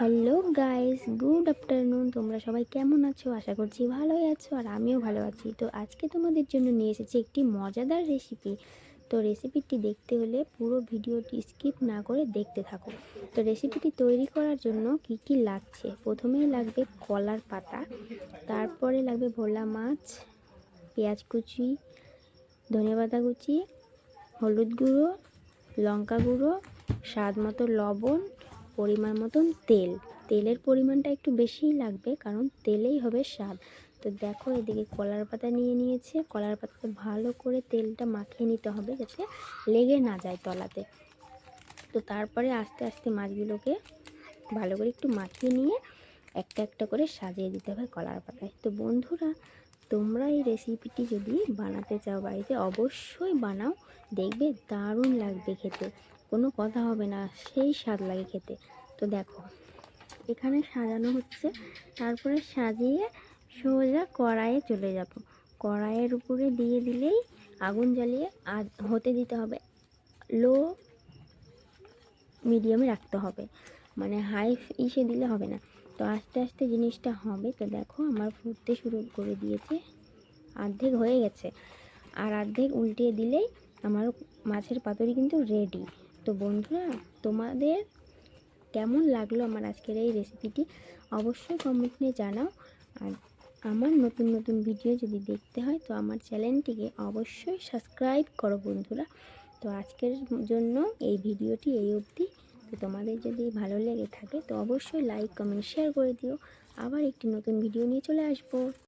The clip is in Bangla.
হ্যালো গাইস গুড আফটারনুন তোমরা সবাই কেমন আছো? আশা করছি ভালোই আছো আর আমিও ভালো আছি। তো আজকে তোমাদের জন্য নিয়ে এসেছি একটি মজাদার রেসিপি তো রেসিপিটি দেখতে হলে পুরো ভিডিওটি স্কিপ না করে দেখতে থাকো। তো রেসিপিটি তৈরি করার জন্য কি কি লাগছে? প্রথমেই লাগবে কলার পাতা, তারপরে লাগবে ভোলা মাছ, পেঁয়াজ কুচি ধনেপাতা কুচি, হলুদ গুঁড়ো, লঙ্কা গুঁড়ো, স্বাদ মতো লবণ পরিমাণ মতন তেল। তেলের পরিমাণটা একটু বেশিই লাগবে, কারণ তেলেই হবে স্বাদ। তো দেখো, এদিকে কলার পাতা নিয়ে নিয়েছে। কলার পাতাতে ভালো করে তেলটা মাখিয়ে নিতে হবে যাতে লেগে না যায় তলাতে। তো তারপরে আস্তে আস্তে মাছগুলোকে ভালো করে একটু মাখিয়ে নিয়ে একটা একটা করে সাজিয়ে দিতে হবে কলার পাতায়। তো বন্ধুরা, তোমরা এই রেসিপিটি যদি বানাতে চাও বাড়িতে, অবশ্যই বানাও। দেখবে দারুণ লাগবে খেতে। কোনো কথা হবে না, সেই স্বাদ লাগে খেতে। তো দেখো, এখানে সাজানো হচ্ছে। তারপরে সাজিয়ে সোজা কড়াইয়ে চলে যাব। কড়াইয়ের উপরে দিয়ে দিলেই আগুন জ্বালিয়ে আর হতে দিতে হবে। লো, মিডিয়ামে রাখতে হবে। মানে হাই ইসে দিলে হবে না। তো আস্তে আস্তে জিনিসটা হবে। তো দেখো, আমার ফুটতে শুরু করে দিয়েছে। অর্ধেক হয়ে গেছে। আর অর্ধেক উল্টিয়ে দিলেই আমার মাছের পাতুরি কিন্তু রেডি তো বন্ধুরা, তোমাদের কেমন লাগল আমার আজকের এই রেসিপিটি অবশ্যই কমেন্টে জানাও। আর আমার নতুন নতুন ভিডিও যদি দেখতে হয়, তো আমার চ্যানেলটিকে অবশ্যই সাবস্ক্রাইব করো বন্ধুরা। তো আজকের জন্য এই ভিডিওটি এই অবধি। তো তোমাদের যদি ভালো লেগে থাকে, তো অবশ্যই লাইক কমেন্ট শেয়ার করে দিও। আবার একটি নতুন ভিডিও নিয়ে চলে আসব।